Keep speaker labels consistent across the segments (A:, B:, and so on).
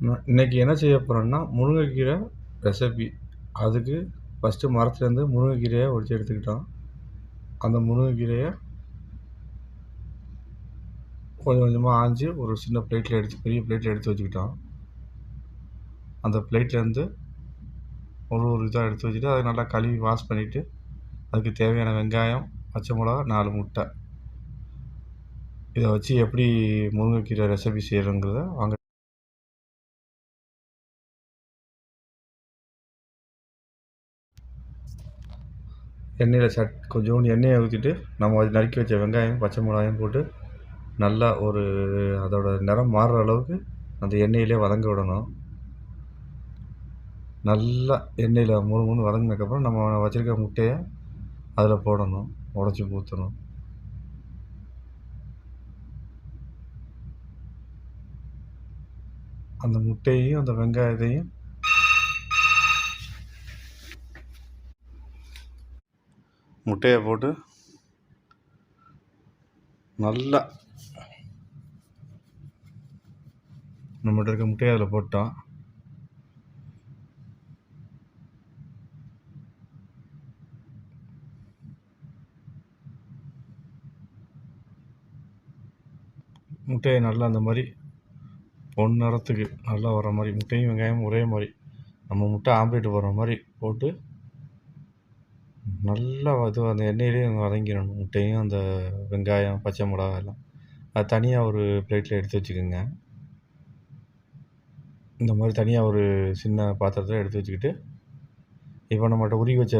A: நான் என்ன செய்ய போகிறேன்னா முருங்கைக்கீரை ரெசிபி அதுக்கு ஃபஸ்ட்டு மரத்துலேருந்து முருங்கைக்கீரையை ஒடிச்சு எடுத்துக்கிட்டோம். அந்த முருங்கைக்கீரையை கொஞ்சம் கொஞ்சமாக ஆஞ்சு ஒரு சின்ன பிளேட்டில் எடுத்து பெரிய பிளேட்டில் எடுத்து வச்சுக்கிட்டோம். அந்த பிளேட்லேருந்து ஒரு ஒரு இதாக எடுத்து வச்சுட்டு அதை நல்லா கழுவி வாஷ் பண்ணிவிட்டு அதுக்கு தேவையான வெங்காயம் பச்சை மிளகா நாலு முட்டை. இதை வச்சு எப்படி முருங்கைக்கீரை ரெசிபி செய்கிறோங்கிறத வாங்க எண்ணெயில் சட் கொஞ்சோண்டு எண்ணெயை ஊற்றிட்டு நம்ம அது நறுக்கி வச்ச வெங்காயம் பச்சை மிளகாயும் போட்டு நல்லா ஒரு அதோட நிறம் மாறுற அளவுக்கு அந்த எண்ணெயிலே வதங்க விடணும். நல்லா எண்ணெயில் மூணு மூணு வதங்கினதுக்கப்புறம் நம்ம வச்சுருக்க முட்டையை அதில் போடணும் உடச்சி ஊற்றணும் அந்த முட்டையையும் அந்த வெங்காயத்தையும் முட்டையை போட்டு நல்லா நம்மகிட்ட இருக்க முட்டையை அதில் போட்டோம் முட்டையை நல்லா அந்த மாதிரி பொன் நிறத்துக்கு நல்லா வர மாதிரி முட்டையும் வெங்காயமும் ஒரே மாதிரி. நம்ம முட்டை ஆம்லேட் போடுற மாதிரி போட்டு நல்லா இது அந்த எண்ணெயிலே வதங்கிடணும். முட்டையும் அந்த வெங்காயம் பச்சை மிளகா எல்லாம். அது தனியாக ஒரு பிளேட்டில் எடுத்து வச்சுக்கோங்க. இந்த மாதிரி தனியாக ஒரு சின்ன பாத்திரத்தில் எடுத்து வச்சுக்கிட்டு இப்போ நம்மகிட்ட உருகி வச்ச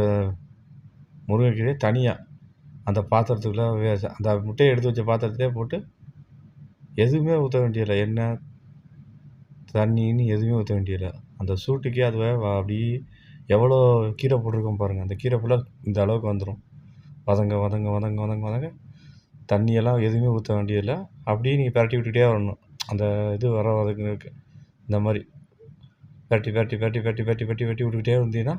A: முருங்கைக்கீரையை தனியாக அந்த பாத்திரத்துக்குள்ளே வே அந்த முட்டையை எடுத்து வச்ச பாத்திரத்திலே போட்டு எதுவுமே ஊற்ற வேண்டியதில்லை. எண்ணெய் தண்ணின்னு எதுவுமே ஊற்ற வேண்டியதில்லை. அந்த சூட்டுக்கே அதுவே அப்படியே எவ்வளோ கீரை போட்டிருக்கோம் பாருங்கள் அந்த கீரை ஃபுல்லாக இந்த அளவுக்கு வந்துடும் வதங்க வதங்க வதங்க வதங்க வதங்க. தண்ணியெல்லாம் எதுவுமே ஊற்ற வேண்டியதில்லை. அப்படியே நீங்கள் பரட்டி விட்டுக்கிட்டே வரணும். அந்த இது வர வதங்குறதுக்கு இந்த மாதிரி. பரட்டி பரட்டி பரட்டி பரட்டி பரட்டி பரட்டி பரட்டி விட்டுக்கிட்டே இருந்தீங்கன்னா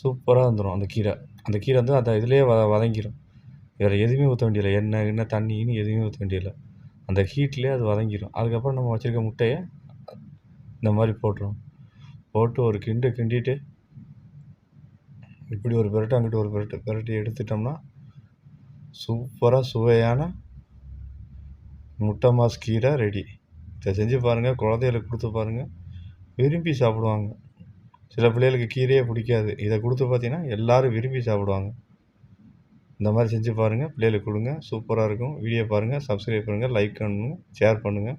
A: சூப்பராக வந்துடும் அந்த கீரை. அந்த கீரை வந்து அந்த இதுலேயே வ வதங்கிடும் வேறு எதுவுமே ஊற்ற வேண்டியதில்லை. எண்ணெய் என்ன தண்ணின்னு எதுவுமே ஊற்ற வேண்டியதில்லை. அந்த ஹீட்லேயே அது வதங்கிடும் அதுக்கப்புறம் நம்ம வச்சுருக்க முட்டையை இந்த மாதிரி போட்டுரும். போட்டு ஒரு கிண்டு கிண்டிட்டு இப்படி ஒரு பெரட்டு அங்கிட்டு ஒரு பெரட்டு பெரட்டி எடுத்துட்டோம்னா சூப்பராக சுவையான முட்டை மாஸ் கீரை ரெடி. இதை செஞ்சு பாருங்கள் குழந்தைகளுக்கு கொடுத்து பாருங்கள் விரும்பி சாப்பிடுவாங்க. சில பிள்ளைகளுக்கு கீரையே பிடிக்காது. இதை கொடுத்து பார்த்தீங்கன்னா எல்லோரும் விரும்பி சாப்பிடுவாங்க. இந்த மாதிரி செஞ்சு பாருங்கள் பிள்ளைகளுக்கு கொடுங்க சூப்பராக இருக்கும். வீடியோ பாருங்கள் சப்ஸ்கிரைப் பண்ணுங்கள் லைக் பண்ணுங்கள் ஷேர் பண்ணுங்கள்